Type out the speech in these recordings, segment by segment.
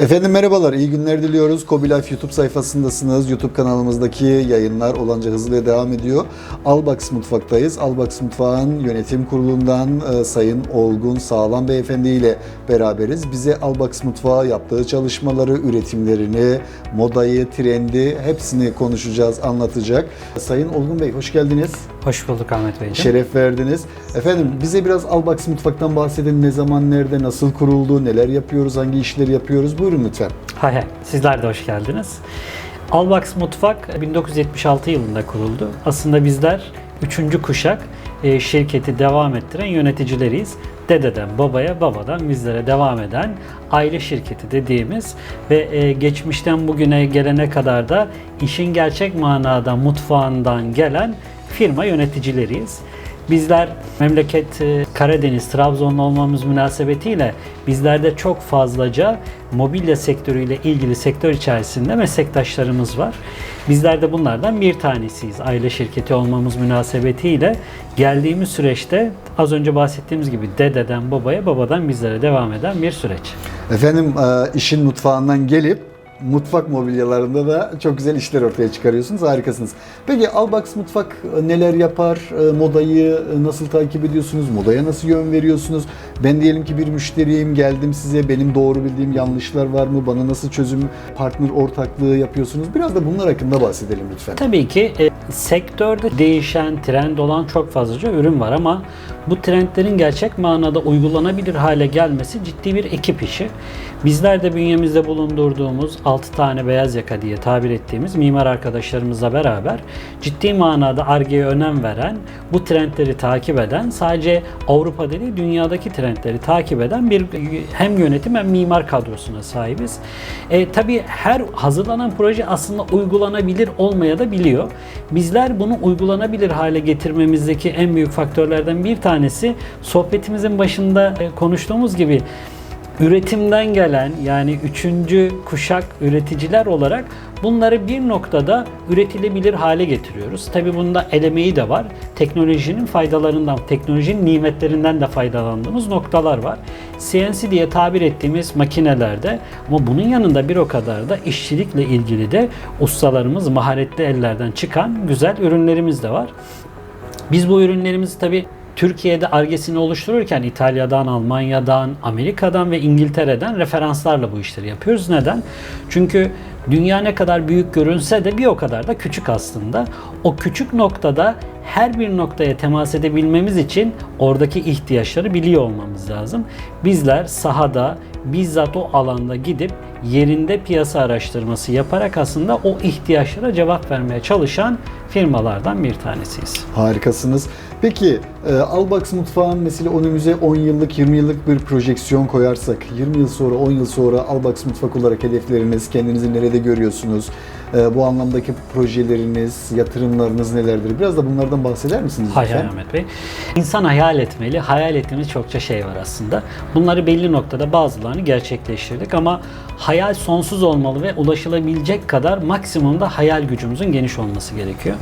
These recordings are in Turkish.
Efendim merhabalar, iyi günler diliyoruz. Kobi Life YouTube sayfasındasınız. YouTube kanalımızdaki yayınlar olanca hızlıya devam ediyor. Albax Mutfak'tayız. Albax Mutfak'ın yönetim kurulundan e, Sayın Olgun Sağlam Beyefendi ile beraberiz. Bize Albax Mutfağı yaptığı çalışmaları, üretimlerini, modayı, trendi hepsini konuşacağız, anlatacak. Sayın Olgun Bey hoş geldiniz. Hoş bulduk Ahmet Beyciğim. Şeref verdiniz. Efendim bize biraz Albax Mutfak'tan bahsedin. Ne zaman, nerede, nasıl kuruldu, neler yapıyoruz, hangi işleri yapıyoruz? Buyurun lütfen. Hay hay, sizler de hoş geldiniz. Albax Mutfak 1976 yılında kuruldu. Aslında bizler üçüncü kuşak e, şirketi devam ettiren yöneticileriyiz. Dededen babaya, babadan bizlere devam eden aile şirketi dediğimiz ve e, geçmişten bugüne gelene kadar da işin gerçek manada mutfağından gelen firma yöneticileriyiz. Bizler memleket e, Karadeniz, Trabzonlu olmamız münasebetiyle bizlerde çok fazlaca mobilya sektörüyle ilgili sektör içerisinde meslektaşlarımız var. Bizler de bunlardan bir tanesiyiz. Aile şirketi olmamız münasebetiyle geldiğimiz süreçte az önce bahsettiğimiz gibi dededen babaya, babadan bizlere devam eden bir süreç. Efendim e, işin mutfağından gelip mutfak mobilyalarında da çok güzel işler ortaya çıkarıyorsunuz. Harikasınız. Peki Albax Mutfak e, neler yapar? E, Modayı e, nasıl takip ediyorsunuz? Modaya nasıl yön veriyorsunuz? Ben diyelim ki bir müşteriyim, geldim size. Benim doğru bildiğim yanlışlar var mı? Bana nasıl çözüm partner ortaklığı yapıyorsunuz? Biraz da bunlar hakkında bahsedelim lütfen. Tabii ki e, sektörde değişen, trend olan çok fazlaca ürün var ama bu trendlerin gerçek manada uygulanabilir hale gelmesi ciddi bir ekip işi. Bizler de bünyemizde bulundurduğumuz 6 tane beyaz yaka diye tabir ettiğimiz mimar arkadaşlarımızla beraber ciddi manada ARGE'ye önem veren, bu trendleri takip eden, sadece Avrupa değil dünyadaki trendleri takip eden bir hem yönetim hem mimar kadrosuna sahibiz. E, tabii her hazırlanan proje aslında uygulanabilir olmaya da biliyor. Bizler bunu uygulanabilir hale getirmemizdeki en büyük faktörlerden bir tanesi sohbetimizin başında e, konuştuğumuz gibi üretimden gelen yani üçüncü kuşak üreticiler olarak bunları bir noktada üretilebilir hale getiriyoruz. Tabi bunda elemeyi de var. Teknolojinin faydalarından, teknolojinin nimetlerinden de faydalandığımız noktalar var. CNC diye tabir ettiğimiz makinelerde ama bunun yanında bir o kadar da işçilikle ilgili de ustalarımız maharetli ellerden çıkan güzel ürünlerimiz de var. Biz bu ürünlerimizi tabi Türkiye'de argesini oluştururken İtalya'dan, Almanya'dan, Amerika'dan ve İngiltere'den referanslarla bu işleri yapıyoruz. Neden? Çünkü dünya ne kadar büyük görünse de bir o kadar da küçük aslında. O küçük noktada her bir noktaya temas edebilmemiz için oradaki ihtiyaçları biliyor olmamız lazım. Bizler sahada bizzat o alanda gidip yerinde piyasa araştırması yaparak aslında o ihtiyaçlara cevap vermeye çalışan firmalardan bir tanesiyiz. Harikasınız. Peki e, Albax Mutfağın mesela önümüze 10 yıllık, 20 yıllık bir projeksiyon koyarsak, 20 yıl sonra, 10 yıl sonra Albax Mutfak olarak hedefleriniz, kendinizi nerede görüyorsunuz? E, bu anlamdaki projeleriniz, yatırımlarınız nelerdir? Biraz da bunlardan bahseder misiniz Hay hay Ahmet Bey. İnsan hayal etmeli. Hayal ettiğimiz çokça şey var aslında. Bunları belli noktada bazılarını gerçekleştirdik ama hayal sonsuz olmalı ve ulaşılabilecek kadar maksimumda hayal gücümüzün geniş olması gerekiyor.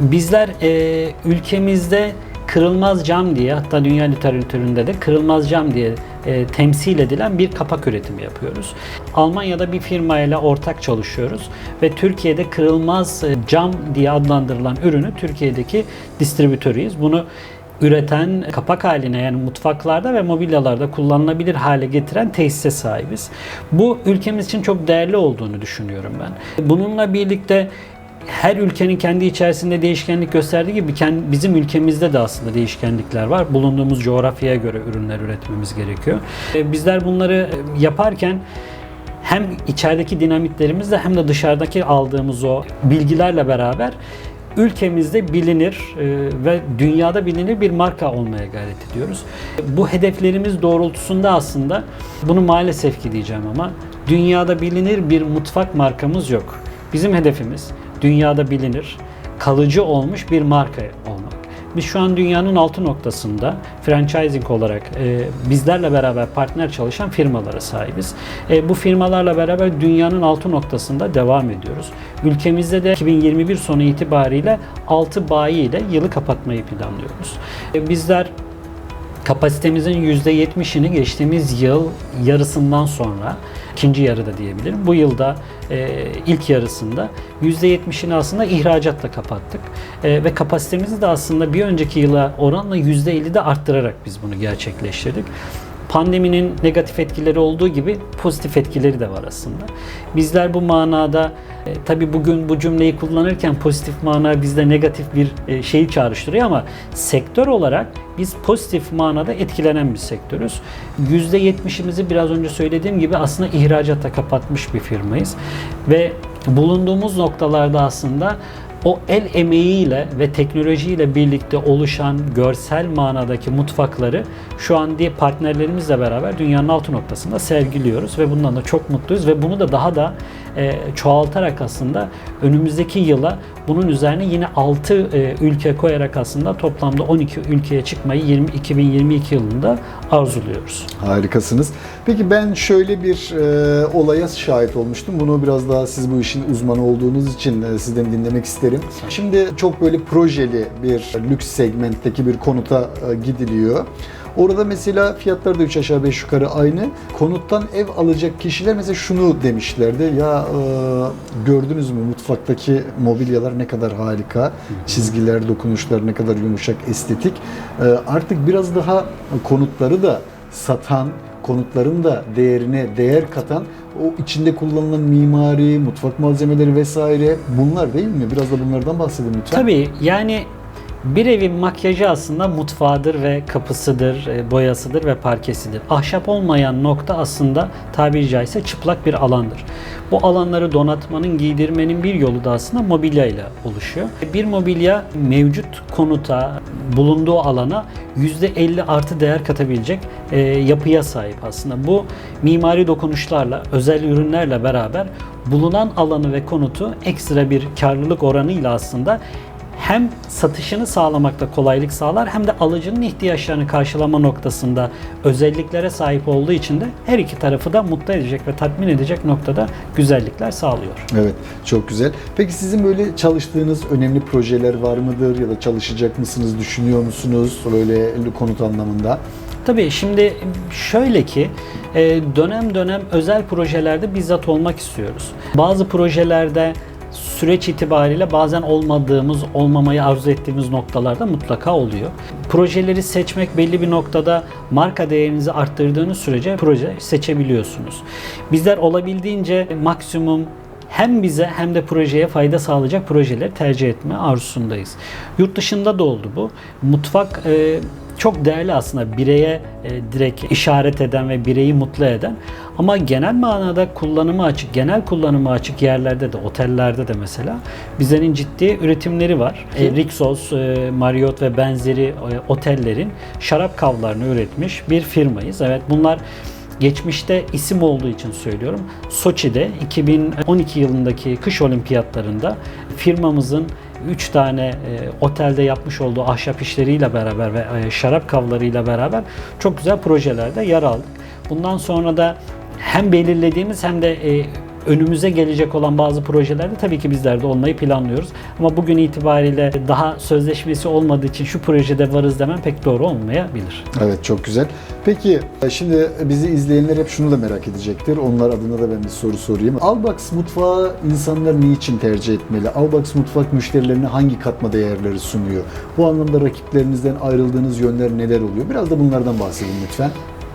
Bizler e, ülkemizde kırılmaz cam diye hatta dünya literatüründe de kırılmaz cam diye e, temsil edilen bir kapak üretimi yapıyoruz. Almanya'da bir firmayla ortak çalışıyoruz ve Türkiye'de kırılmaz e, cam diye adlandırılan ürünü Türkiye'deki distribütörüyüz. Bunu üreten kapak haline yani mutfaklarda ve mobilyalarda kullanılabilir hale getiren tesise sahibiz. Bu ülkemiz için çok değerli olduğunu düşünüyorum ben. Bununla birlikte her ülkenin kendi içerisinde değişkenlik gösterdiği gibi kend- bizim ülkemizde de aslında değişkenlikler var. Bulunduğumuz coğrafyaya göre ürünler üretmemiz gerekiyor. E, Bizler bunları e, yaparken hem içerideki dinamitlerimizle hem de dışarıdaki aldığımız o bilgilerle beraber ülkemizde bilinir e, ve dünyada bilinir bir marka olmaya gayret ediyoruz. Bu hedeflerimiz doğrultusunda aslında bunu maalesef ki diyeceğim ama dünyada bilinir bir mutfak markamız yok. Bizim hedefimiz dünyada bilinir, kalıcı olmuş bir marka olmak. Biz şu an dünyanın altı noktasında franchising olarak e, bizlerle beraber partner çalışan firmalara sahibiz. E, bu firmalarla beraber dünyanın altı noktasında devam ediyoruz. Ülkemizde de 2021 sonu itibariyle 6 bayi ile yılı kapatmayı planlıyoruz. E, bizler kapasitemizin %70'ini geçtiğimiz yıl yarısından sonra ikinci yarıda diyebilirim. Bu yılda e, ilk yarısında %70'ini aslında ihracatla kapattık. E, ve kapasitemizi de aslında bir önceki yıla oranla %50'de arttırarak biz bunu gerçekleştirdik. Pandeminin negatif etkileri olduğu gibi pozitif etkileri de var aslında. Bizler bu manada e, tabii bugün bu cümleyi kullanırken pozitif mana bizde negatif bir e, şeyi çağrıştırıyor ama sektör olarak biz pozitif manada etkilenen bir sektörüz. %70'imizi biraz önce söylediğim gibi aslında ihracata kapatmış bir firmayız. Ve bulunduğumuz noktalarda aslında o el emeğiyle ve teknolojiyle birlikte oluşan görsel manadaki mutfakları şu an diye partnerlerimizle beraber dünyanın altı noktasında sergiliyoruz ve bundan da çok mutluyuz ve bunu da daha da e, çoğaltarak aslında önümüzdeki yıla bunun üzerine yine 6 e, ülke koyarak aslında toplamda 12 ülkeye çıkmayı 20, 2022 yılında arzuluyoruz. Harikasınız. Peki ben şöyle bir e, olaya şahit olmuştum. Bunu biraz daha siz bu işin uzmanı olduğunuz için e, sizden dinlemek isterim. Şimdi çok böyle projeli bir lüks segmentteki bir konuta e, gidiliyor. Orada mesela fiyatları da 3 aşağı 5 yukarı aynı. Konuttan ev alacak kişiler mesela şunu demişlerdi. Ya e, gördünüz mü mutfaktaki mobilyalar ne kadar harika. Çizgiler, dokunuşlar ne kadar yumuşak, estetik. E, artık biraz daha konutları da satan, konutların da değerine değer katan o içinde kullanılan mimari, mutfak malzemeleri vesaire bunlar değil mi? Biraz da bunlardan bahsedin lütfen. Tabii yani bir evin makyajı aslında mutfağıdır ve kapısıdır, e, boyasıdır ve parkesidir. Ahşap olmayan nokta aslında tabiri caizse çıplak bir alandır. Bu alanları donatmanın, giydirmenin bir yolu da aslında mobilya ile oluşuyor. Bir mobilya mevcut konuta, bulunduğu alana %50 artı değer katabilecek e, yapıya sahip aslında. Bu mimari dokunuşlarla, özel ürünlerle beraber bulunan alanı ve konutu ekstra bir karlılık oranıyla aslında hem satışını sağlamakta kolaylık sağlar hem de alıcının ihtiyaçlarını karşılama noktasında özelliklere sahip olduğu için de her iki tarafı da mutlu edecek ve tatmin edecek noktada güzellikler sağlıyor. Evet, çok güzel. Peki sizin böyle çalıştığınız önemli projeler var mıdır ya da çalışacak mısınız, düşünüyor musunuz böyle konut anlamında? Tabii şimdi şöyle ki e, dönem dönem özel projelerde bizzat olmak istiyoruz. Bazı projelerde süreç itibariyle bazen olmadığımız, olmamayı arzu ettiğimiz noktalarda mutlaka oluyor. Projeleri seçmek belli bir noktada marka değerinizi arttırdığınız sürece proje seçebiliyorsunuz. Bizler olabildiğince maksimum hem bize hem de projeye fayda sağlayacak projeleri tercih etme arzusundayız. Yurt dışında da oldu bu. Mutfak e, çok değerli aslında bireye e, direkt işaret eden ve bireyi mutlu eden ama genel manada kullanımı açık, genel kullanımı açık yerlerde de, otellerde de mesela bizlerin ciddi üretimleri var. E, Rixos, e, Marriott ve benzeri e, otellerin şarap kavlarını üretmiş bir firmayız. Evet bunlar geçmişte isim olduğu için söylüyorum. Soçi'de 2012 yılındaki kış olimpiyatlarında firmamızın 3 tane e, otelde yapmış olduğu ahşap işleriyle beraber ve e, şarap kavlarıyla beraber çok güzel projelerde yer aldık. Bundan sonra da hem belirlediğimiz hem de e, önümüze gelecek olan bazı projelerde tabii ki bizler de olmayı planlıyoruz. Ama bugün itibariyle daha sözleşmesi olmadığı için şu projede varız demem pek doğru olmayabilir. Evet çok güzel. Peki şimdi bizi izleyenler hep şunu da merak edecektir. Onlar adına da ben bir soru sorayım. Albax mutfağı insanlar niçin tercih etmeli? Albax mutfak müşterilerine hangi katma değerleri sunuyor? Bu anlamda rakiplerinizden ayrıldığınız yönler neler oluyor? Biraz da bunlardan bahsedin lütfen.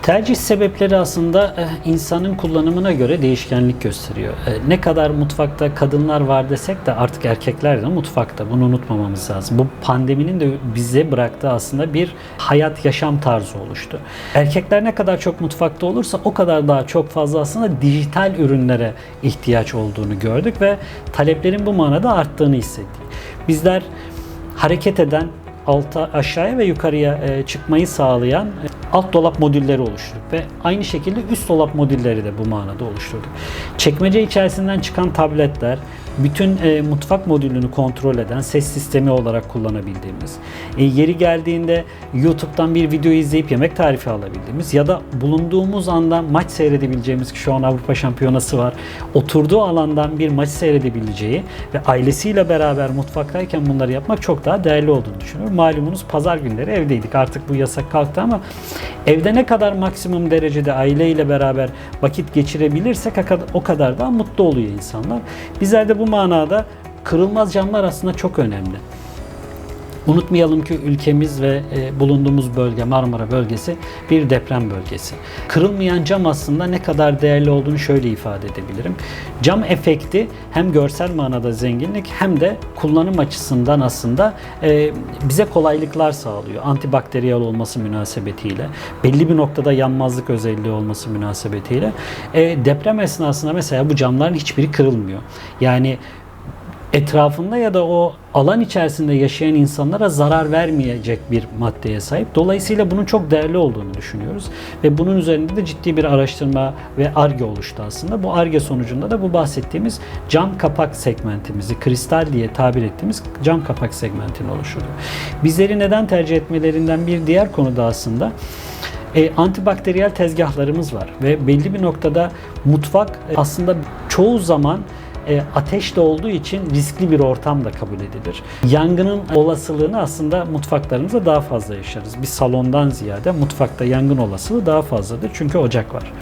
Tercih sebepleri aslında e, insanın kullanımına göre değişkenlik gösteriyor. E, Ne kadar mutfakta kadınlar var desek de artık erkekler de mutfakta. Bunu unutmamamız lazım. Bu pandeminin de bize bıraktığı aslında bir hayat yaşam tarzı oluştu. Erkekler ne kadar çok mutfakta olursa o kadar daha çok fazla aslında dijital ürünlere ihtiyaç olduğunu gördük ve taleplerin bu manada arttığını hissettik. Bizler hareket eden alta aşağıya ve yukarıya e, çıkmayı sağlayan alt dolap modülleri oluşturduk ve aynı şekilde üst dolap modülleri de bu manada oluşturduk. Çekmece içerisinden çıkan tabletler, bütün e, mutfak modülünü kontrol eden ses sistemi olarak kullanabildiğimiz, e, yeri geldiğinde YouTube'dan bir video izleyip yemek tarifi alabildiğimiz ya da bulunduğumuz anda maç seyredebileceğimiz ki şu an Avrupa Şampiyonası var. Oturduğu alandan bir maç seyredebileceği ve ailesiyle beraber mutfaktayken bunları yapmak çok daha değerli olduğunu düşünüyorum. Malumunuz pazar günleri evdeydik. Artık bu yasak kalktı ama evde ne kadar maksimum derecede aileyle beraber vakit geçirebilirsek o kadar daha mutlu oluyor insanlar. Bizler de bu manada kırılmaz camlar aslında çok önemli. Unutmayalım ki ülkemiz ve e, bulunduğumuz bölge Marmara bölgesi bir deprem bölgesi. Kırılmayan cam aslında ne kadar değerli olduğunu şöyle ifade edebilirim. Cam efekti hem görsel manada zenginlik hem de kullanım açısından aslında e, bize kolaylıklar sağlıyor. Antibakteriyel olması münasebetiyle, belli bir noktada yanmazlık özelliği olması münasebetiyle. E, deprem esnasında mesela bu camların hiçbiri kırılmıyor. Yani etrafında ya da o alan içerisinde yaşayan insanlara zarar vermeyecek bir maddeye sahip. Dolayısıyla bunun çok değerli olduğunu düşünüyoruz ve bunun üzerinde de ciddi bir araştırma ve arge oluştu aslında. Bu arge sonucunda da bu bahsettiğimiz cam kapak segmentimizi, kristal diye tabir ettiğimiz cam kapak segmentini oluşturdu. Bizleri neden tercih etmelerinden bir diğer konu da aslında e, antibakteriyel tezgahlarımız var ve belli bir noktada mutfak e, aslında çoğu zaman e, ateşte olduğu için riskli bir ortam da kabul edilir. Yangının olasılığını aslında mutfaklarımızda daha fazla yaşarız. Bir salondan ziyade mutfakta yangın olasılığı daha fazladır çünkü ocak var.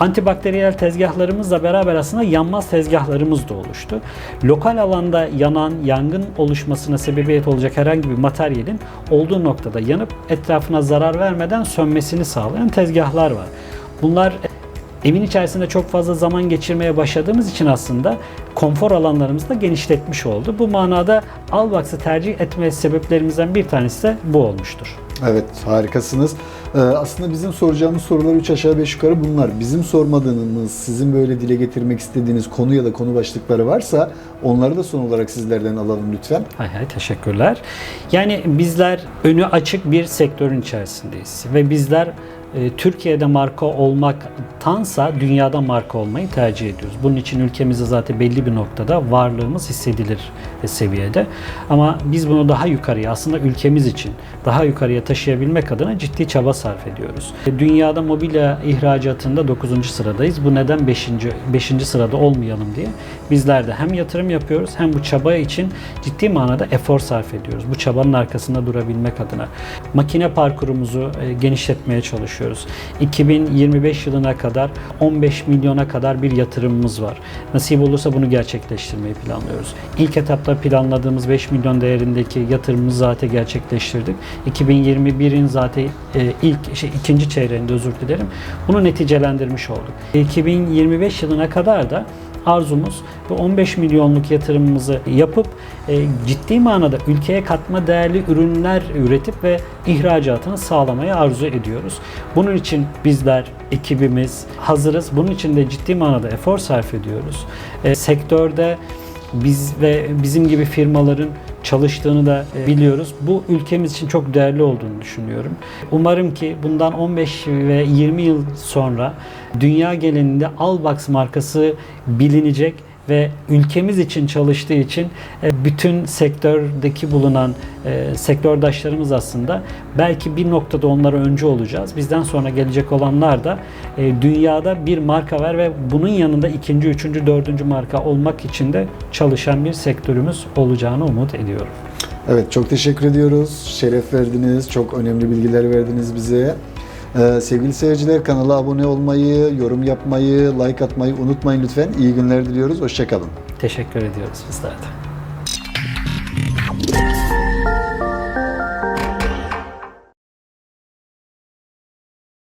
Antibakteriyel tezgahlarımızla beraber aslında yanmaz tezgahlarımız da oluştu. Lokal alanda yanan, yangın oluşmasına sebebiyet olacak herhangi bir materyalin olduğu noktada yanıp etrafına zarar vermeden sönmesini sağlayan tezgahlar var. Bunlar evin içerisinde çok fazla zaman geçirmeye başladığımız için aslında konfor alanlarımızı da genişletmiş oldu. Bu manada Albax'ı tercih etme sebeplerimizden bir tanesi de bu olmuştur. Evet harikasınız. Ee, aslında bizim soracağımız sorular 3 aşağı 5 yukarı bunlar. Bizim sormadığınız, sizin böyle dile getirmek istediğiniz konu ya da konu başlıkları varsa onları da son olarak sizlerden alalım lütfen. Hay hay teşekkürler. Yani bizler önü açık bir sektörün içerisindeyiz ve bizler Türkiye'de marka olmaktansa dünyada marka olmayı tercih ediyoruz. Bunun için ülkemizde zaten belli bir noktada varlığımız hissedilir seviyede. Ama biz bunu daha yukarıya aslında ülkemiz için daha yukarıya taşıyabilmek adına ciddi çaba sarf ediyoruz. E, Dünyada mobilya ihracatında 9. sıradayız. Bu neden 5. 5. sırada olmayalım diye bizler de hem yatırım yapıyoruz hem bu çaba için ciddi manada efor sarf ediyoruz. Bu çabanın arkasında durabilmek adına. Makine parkurumuzu e, genişletmeye çalışıyoruz. 2025 yılına kadar 15 milyona kadar bir yatırımımız var. Nasip olursa bunu gerçekleştirmeyi planlıyoruz. İlk etapta planladığımız 5 milyon değerindeki yatırımımızı zaten gerçekleştirdik. 2021'in zaten e, ilk şey, ikinci çeyreğinde özür dilerim. Bunu neticelendirmiş olduk. 2025 yılına kadar da arzumuz bu 15 milyonluk yatırımımızı yapıp e, ciddi manada ülkeye katma değerli ürünler üretip ve ihracatını sağlamayı arzu ediyoruz. Bunun için bizler ekibimiz hazırız. Bunun için de ciddi manada efor sarf ediyoruz. E, sektörde biz ve bizim gibi firmaların çalıştığını da e, biliyoruz. Bu ülkemiz için çok değerli olduğunu düşünüyorum. Umarım ki bundan 15 ve 20 yıl sonra dünya genelinde Albax markası bilinecek ve ülkemiz için çalıştığı için e, bütün sektördeki bulunan e, sektördaşlarımız aslında belki bir noktada onlara öncü olacağız. Bizden sonra gelecek olanlar da e, dünyada bir marka var ve bunun yanında ikinci, üçüncü, dördüncü marka olmak için de çalışan bir sektörümüz olacağını umut ediyorum. Evet çok teşekkür ediyoruz. Şeref verdiniz. Çok önemli bilgiler verdiniz bize. Ee, sevgili seyirciler kanala abone olmayı, yorum yapmayı, like atmayı unutmayın lütfen. İyi günler diliyoruz. Hoşçakalın. Teşekkür ediyoruz bizler de.